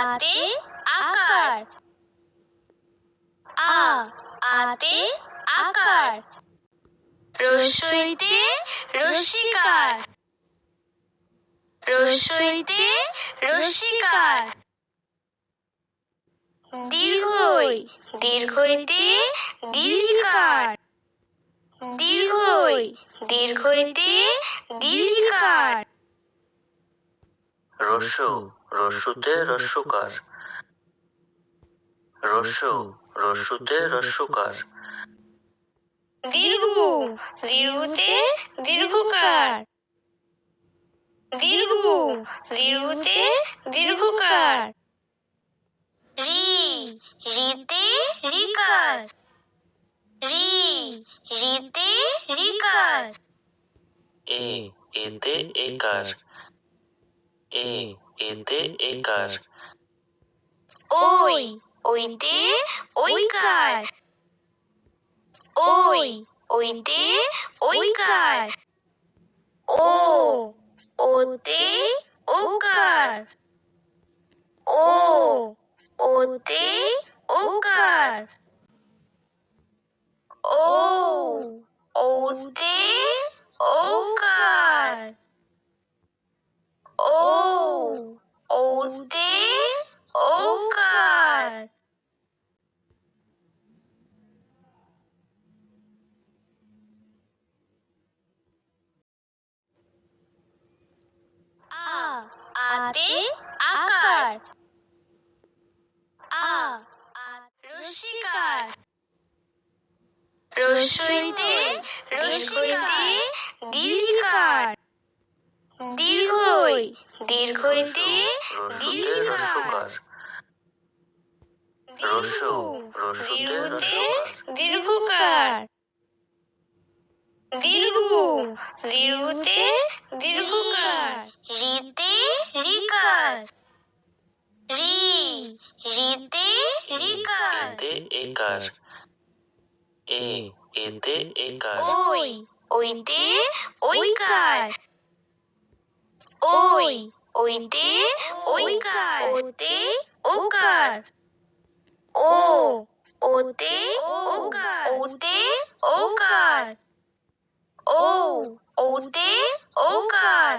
আতে আকার। আ আতে আকার। রসইতে রসিকার। রসইতে রসিকার। দীর্ঘই, দীর্ঘইতে দীর্ঘিকার দীর্ঘই, দীর্ঘইতে দীর্ঘিকার রস্যু রস্যুতে রস্যুকার রস্যু রস্যুতে রস্যুকার দীর্ঘ দীর্ঘতে দীর্ঘকার। দীর্ঘ দীর্ঘতে দীর্ঘকার। রি রিতে রিকার। রি রিতে রিকার। এ এতে একার। এ এতে একার ওই ওইতে ওইকার ওই ওইতে ওইকার ও ওতে ওকার ও ওতে ওকার ও ওতে ওকার ও ওতে ওকার। আ আতে আকার। আ রসিকার। রসইতে রসইতে দীর্ঘকার দীর্ঘই দীর্ঘইতে দীর্ঘকার রস্যুতে দীর্ঘতে দীর্ঘকার দীর্ঘ দীর্ঘতে দীর্ঘকার রিতে রিকার রি রিতে রিকার এতে একার এ এতে একার ওই ওইতে ওইকার ওই ওইতে ওইকার ওতে ওকার। ও ওতে ওকার ওতে ওকার। ও ওতে ওকার।